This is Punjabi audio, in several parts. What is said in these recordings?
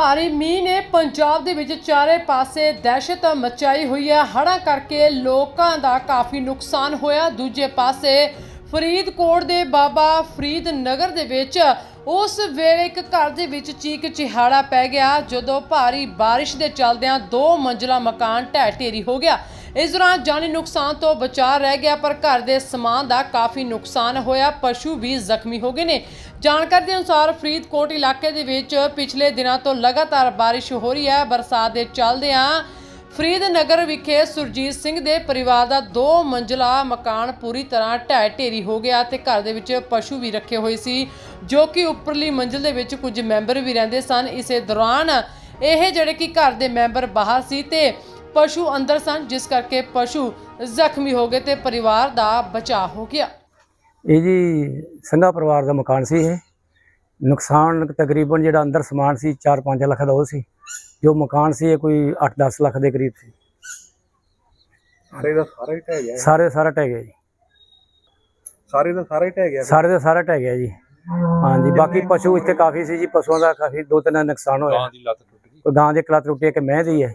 ਭਾਰੀ ਮੀਂਹ ਨੇ ਪੰਜਾਬ ਦੇ ਵਿੱਚ ਚਾਰੇ ਪਾਸੇ ਦਹਿਸ਼ਤ ਮਚਾਈ ਹੋਈ ਹੈ। ਹੜ੍ਹਾਂ ਕਰਕੇ ਲੋਕਾਂ ਦਾ ਕਾਫੀ ਨੁਕਸਾਨ ਹੋਇਆ। ਦੂਜੇ ਪਾਸੇ ਫਰੀਦਕੋਟ ਦੇ ਬਾਬਾ ਫਰੀਦ ਨਗਰ ਦੇ ਵਿੱਚ ਉਸ ਵੇਲੇ ਇੱਕ ਘਰ ਦੇ ਵਿੱਚ ਚੀਕ ਚਿਹਾੜਾ ਪੈ ਗਿਆ। ਜਦੋਂ ਭਾਰੀ ਬਾਰਿਸ਼ ਦੇ ਚੱਲਦਿਆਂ ਦੋ ਮੰਜ਼ਲਾ ਮਕਾਨ ਢਹਿ ਢੇਰੀ ਹੋ ਗਿਆ। ਇਸ ਦੌਰਾਨ ਜਾਨੀ ਨੁਕਸਾਨ ਤੋਂ ਬਚਾ ਰਹਿ ਗਿਆ, ਪਰ ਘਰ ਦੇ ਸਮਾਨ ਦਾ ਕਾਫੀ ਨੁਕਸਾਨ ਹੋਇਆ। ਪਸ਼ੂ ਵੀ ਜ਼ਖਮੀ ਹੋ ਗਏ ਨੇ। ਜਾਣਕਾਰੀ ਦੇ ਅਨੁਸਾਰ ਫਰੀਦਕੋਟ ਇਲਾਕੇ ਦੇ ਵਿੱਚ ਪਿਛਲੇ ਦਿਨਾਂ ਤੋਂ ਲਗਾਤਾਰ ਬਾਰਿਸ਼ ਹੋ ਰਹੀ ਹੈ। ਬਰਸਾਤ ਦੇ ਚੱਲਦਿਆਂ ਫਰੀਦਨਗਰ ਵਿਖੇ ਸੁਰਜੀਤ ਸਿੰਘ ਦੇ ਪਰਿਵਾਰ ਦਾ ਦੋ ਮੰਜ਼ਲਾ ਮਕਾਨ ਪੂਰੀ ਤਰ੍ਹਾਂ ਢਹਿ ਢੇਰੀ ਹੋ ਗਿਆ ਤੇ ਘਰ ਦੇ ਵਿੱਚ ਪਸ਼ੂ ਵੀ ਰੱਖੇ ਹੋਏ ਸੀ, ਜੋ ਕਿ ਉੱਪਰਲੀ ਮੰਜ਼ਿਲ ਦੇ ਵਿੱਚ ਕੁਝ ਮੈਂਬਰ ਵੀ ਰਹਿੰਦੇ ਸਨ। ਇਸੇ ਦੌਰਾਨ ਇਹ ਜਿਹੜੇ ਕਿ ਘਰ ਦੇ ਮੈਂਬਰ ਬਾਹਰ ਸੀ ਤੇ ਪਸ਼ੂ ਅੰਦਰ ਸਨ ਜਿਸ ਕਰਕੇ ਪਸ਼ੂ ਜ਼ਖਮੀ ਹੋ ਗਏ ਤੇ ਪਰਿਵਾਰ ਦਾ ਬਚਾਅ ਹੋ ਗਿਆ। ਇਹ ਜੀ ਸੰਘਾ ਪਰਿਵਾਰ ਦਾ ਮਕਾਨ ਸੀ ਇਹ। ਨੁਕਸਾਨ ਤਕਰੀਬਨ ਜਿਹੜਾ ਅੰਦਰ ਸਮਾਨ ਸੀ 4-5 ਲੱਖ ਦਾ ਉਹ ਸੀ। ਜੋ ਮਕਾਨ ਸੀ ਇਹ ਕੋਈ 8-10 ਲੱਖ ਦੇ ਕਰੀਬ ਸੀ। ਸਾਰੇ ਦਾ ਸਾਰਾ ਹੀ ਢਹਿ ਗਿਆ ਸਾਰੇ ਦਾ ਸਾਰਾ ਢਹਿ ਗਿਆ ਜੀ। ਸਾਰੇ ਦਾ ਸਾਰਾ ਹੀ ਢਹਿ ਗਿਆ। ਸਾਰੇ ਦਾ ਸਾਰਾ ਢਹਿ ਗਿਆ ਜੀ। ਹਾਂਜੀ ਬਾਕੀ ਪਸ਼ੂ ਇੱਥੇ ਕਾਫੀ ਸੀ ਜੀ ਪਸ਼ੂਆਂ ਦਾ ਕਾਫੀ ਦੋ ਤਿੰਨ ਨੁਕਸਾਨ ਹੋਇਆ। ਦੀ ਲੱਤ ਟੁੱਟ ਗਈ। ਗਾਂ ਦੇ ਕਲਤ ਟੁੱਟੀ ਇੱਕ ਮਹਿ ਦੀ ਹੈ।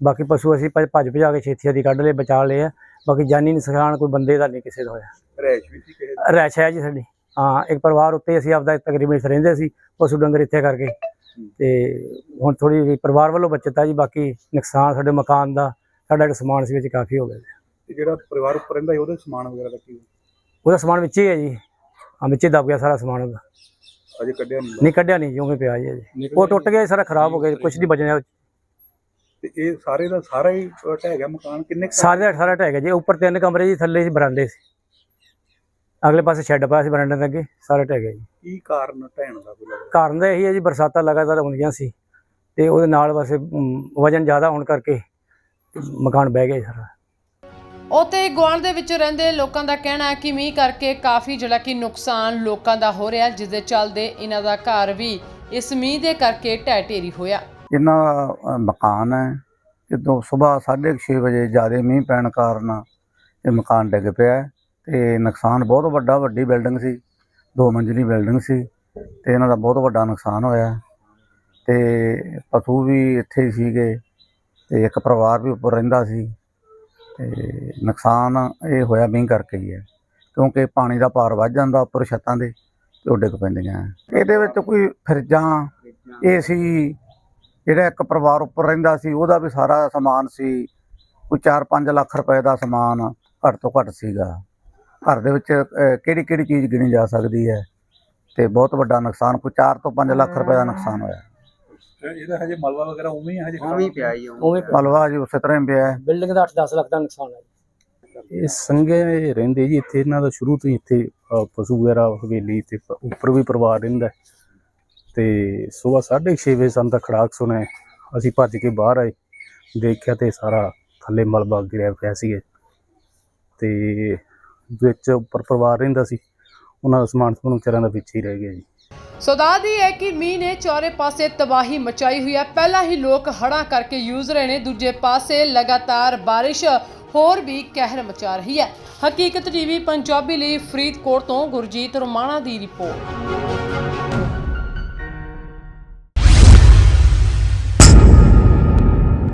ਬਾਕੀ ਪਸ਼ੂ ਅਸੀਂ ਭੱਜ ਭੱਜ ਭਜਾ ਕੇ ਛੇਤੀ ਛੇਤੀ ਕੱਢ ਲਏ ਬਚਾ ਲਏ ਆ ਬਾਕੀ ਜਾਨੀ ਨੁਕਸਾਨ ਕੋਈ ਬੰਦੇ ਦਾ ਨਹੀਂ ਕਿਸੇ ਦਾ ਹੋਇਆ ਰੈਸ਼ ਵੀ ਸੀ ਕਿਸੇ ਦੀ। ਹੈ ਜੀ ਸਾਡੀ ਹਾਂ ਇੱਕ ਪਰਿਵਾਰ ਉੱਤੇ ਅਸੀਂ ਆਪਦਾ ਤਕਰੀਬਨ ਰਹਿੰਦੇ ਸੀ ਪਸ਼ੂ ਡੰਗਰ ਇੱਥੇ ਕਰਕੇ ਤੇ ਹੁਣ ਥੋੜੀ ਪਰਿਵਾਰ ਵੱਲੋਂ ਬਚਤ ਆ ਜੀ ਬਾਕੀ ਨੁਕਸਾਨ ਸਾਡੇ ਮਕਾਨ ਦਾ ਸਾਡਾ ਜਿਹੜਾ ਸਮਾਨ ਸੀ ਵਿੱਚ ਕਾਫੀ ਹੋ ਗਿਆ। ਤੇ ਜਿਹੜਾ ਪਰਿਵਾਰ ਉੱਪਰ ਰਹਿੰਦਾ ਸੀ ਉਹਦੇ ਸਮਾਨ ਵਗੈਰਾ ਦਾ ਕੀ? ਉਹਦਾ ਸਮਾਨ ਵਿੱਚ ਹੀ ਹੈ ਜੀ ਹਾਂ ਵਿੱਚ ਹੀ ਦਬ ਗਿਆ ਸਾਰਾ ਸਮਾਨ ਉਹਦਾ ਅਜੇ ਕੱਢਿਆ ਨਹੀਂ ਨਹੀਂ ਕੱਢਿਆ ਨਹੀਂ ਜਿਉਂ ਪਿਆ ਜੀ। ਉਹ ਟੁੱਟ ਗਿਆ ਸਾਰਾ ਖਰਾਬ ਹੋ ਗਿਆ ਕੁਝ ਨਹੀਂ ਬਚਿਆ। ਤੇ ਇਹ ਸਾਰੇ ਦਾ ਸਾਰਾ ਹੀ ਢਹਿ ਗਿਆ ਮਕਾਨ ਕਿੰਨੇ ਸਾਰੇ ਦਾ ਸਾਰਾ ਢਹਿ ਗਿਆ ਜੀ। ਉੱਪਰ ਤਿੰਨ ਕਮਰੇ ਜੀ ਥੱਲੇ ਸੀ ਬਰਾਂਡੇ ਸੀ। ਅਗਲੇ ਪਾਸੇ ਸ਼ੈੱਡ ਪਾਇਆ ਸੀ ਬਰਾਂਡੇ ਦੇ ਅੱਗੇ ਸਾਰਾ ਢਹਿ ਗਿਆ ਜੀ। ਕੀ ਕਾਰਨ ਢਹਿਣ ਦਾ ਕੋਈ ਲੱਗਦਾ? ਕਾਰਨ ਤਾਂ ਇਹੀ ਹੈ ਜੀ ਬਰਸਾਤਾਂ ਲਗਾਤਾਰ ਹੁੰਦੀਆਂ ਸੀ ਤੇ ਉਹਦੇ ਨਾਲ ਬਸ ਵਜਨ ਜ਼ਿਆਦਾ ਹੋਣ ਕਰਕੇ ਮਕਾਨ ਬਹਿ ਗਿਆ ਸਾਰਾ। ਉਤੇ ਗੁਆਂਢ ਦੇ ਵਿੱਚ ਰਹਿੰਦੇ ਲੋਕਾਂ ਦਾ ਕਹਿਣਾ ਹੈ ਕਿ ਮੀਂਹ ਕਰਕੇ ਕਾਫੀ ਜਿਹੜਾ ਕਿ ਨੁਕਸਾਨ ਲੋਕਾਂ ਦਾ ਹੋ ਰਿਹਾ ਜਿਸ ਦੇ ਚੱਲਦੇ ਇਹਨਾਂ ਦਾ ਘਰ ਵੀ ਇਸ ਮੀਂਹ ਦੇ ਕਰਕੇ ਢਹਿ ਢੇਰੀ ਹੋਇਆ। ਇਹਨਾਂ ਦਾ ਮਕਾਨ ਹੈ, ਜਦੋਂ ਸਵੇਰ 6:30 ਵਜੇ ਜ਼ਿਆਦਾ ਮੀਂਹ ਪੈਣ ਕਾਰਨ ਇਹ ਮਕਾਨ ਡਿੱਗ ਪਿਆ ਹੈ ਤੇ ਨੁਕਸਾਨ ਬਹੁਤ ਵੱਡਾ, ਵੱਡੀ ਬਿਲਡਿੰਗ ਸੀ, ਦੋ ਮੰਜ਼ਲੀ ਬਿਲਡਿੰਗ ਸੀ ਤੇ ਇਹਨਾਂ ਦਾ ਬਹੁਤ ਵੱਡਾ ਨੁਕਸਾਨ ਹੋਇਆ ਤੇ ਪਸ਼ੂ ਵੀ ਇੱਥੇ ਹੀ ਸੀਗੇ ਤੇ ਇੱਕ ਪਰਿਵਾਰ ਵੀ ਉੱਪਰ ਰਹਿੰਦਾ ਸੀ ਤੇ ਨੁਕਸਾਨ ਇਹ ਹੋਇਆ ਮੀਂਹ ਕਰਕੇ ਹੀ ਹੈ ਕਿਉਂਕਿ ਪਾਣੀ ਦਾ ਭਾਰ ਵੱਧ ਜਾਂਦਾ ਉੱਪਰ ਛੱਤਾਂ ਦੇ ਤੇ ਉਹ ਡਿੱਗ ਪੈਂਦੀਆਂ ਇਹਦੇ ਵਿੱਚ ਕੋਈ ਫਰਿੱਜਾਂ, ਏਸੀ ਜਿਹੜਾ ਇੱਕ ਪਰਿਵਾਰ ਉੱਪਰ ਰਹਿੰਦਾ ਸੀ ਉਹਦਾ ਵੀ ਸਾਰਾ ਸਮਾਨ ਸੀ। ਕੋਈ 4-5 ਲੱਖ ਰੁਪਏ ਦਾ ਸਮਾਨ ਘੱਟ ਤੋਂ ਘੱਟ ਸੀਗਾ। ਘਰ ਦੇ ਵਿੱਚ ਕਿਹੜੀ ਕਿਹੜੀ ਚੀਜ਼ ਗਿਣੀ ਜਾ ਸਕਦੀ ਹੈ? ਤੇ ਬਹੁਤ ਵੱਡਾ ਨੁਕਸਾਨ ਕੋਈ 4 ਤੋਂ 5 ਲੱਖ ਰੁਪਏ ਦਾ ਨੁਕਸਾਨ ਹੋਇਆ। ਇਹਦਾ ਹਜੇ ਮਲਬਾ ਵਗੈਰਾ ਉਵੇਂ ਹੀ ਹੈ, ਹਜੇ ਉਵੇਂ ਹੀ ਪਿਆ ਜੀ ਉਵੇਂ ਮਲਵਾ ਜੀ ਉਸੇ ਤਰ੍ਹਾਂ ਹੀ ਪਿਆ। ਹੈ ਬਿਲਡਿੰਗ ਦਾ 8-10 ਲੱਖ ਦਾ ਨੁਕਸਾਨ ਹੈ ਇਹ ਸੰਘੇ ਰਹਿੰਦੇ ਜੀ ਇੱਥੇ ਇਹਨਾਂ ਦਾ ਸ਼ੁਰੂ ਤੋਂ ਹੀ ਇੱਥੇ ਪਸ਼ੂ ਵਗੈਰਾ ਹਵੇਲੀ ਤੇ ਉੱਪਰ ਵੀ ਪਰਿਵਾਰ ਰਹਿੰਦਾ ਹੈ। ਤੇ ਸਵੇਰ 6:30 ਵਜੇ ਸਾਨੂੰ ਤਾਂ ਖੜਾਕ ਸੁਣਿਆ। ਅਸੀਂ ਭੱਜ ਕੇ ਬਾਹਰ ਆਏ, ਦੇਖਿਆ ਤੇ ਸਾਰਾ ਥੱਲੇ ਮਲਬਾ ਗਿਰਿਆ ਪਿਆ ਸੀ ਤੇ ਵਿੱਚ ਉੱਪਰ ਪਰਿਵਾਰ ਰਹਿੰਦਾ ਸੀ, ਉਹਨਾਂ ਦਾ ਸਮਾਨ ਸਮੂਨ ਵਿਚਾਰਿਆਂ ਦਾ ਵਿੱਚ ਹੀ ਰਹਿ ਗਿਆ ਜੀ। ਸੋ ਦੀ ਹੈ ਕਿ ਮੀਂਹ ਨੇ ਚਾਰੇ ਪਾਸੇ ਤਬਾਹੀ ਮਚਾਈ ਹੋਈ ਹੈ। ਪਹਿਲਾਂ ਹੀ ਲੋਕ ਹੜ੍ਹਾਂ ਕਰਕੇ ਯੂਜ਼ ਰਹੇ ਨੇ, ਦੂਜੇ ਪਾਸੇ ਲਗਾਤਾਰ ਬਾਰਿਸ਼ ਹੋਰ ਵੀ ਕਹਿਰ ਮਚਾ ਰਹੀ ਹੈ। ਹਕੀਕਤ ਟੀਵੀ ਪੰਜਾਬੀ ਲਈ ਫਰੀਦਕੋਟ ਤੋਂ ਗੁਰਜੀਤ ਰੋਮਾਣਾ ਦੀ ਰਿਪੋਰਟ।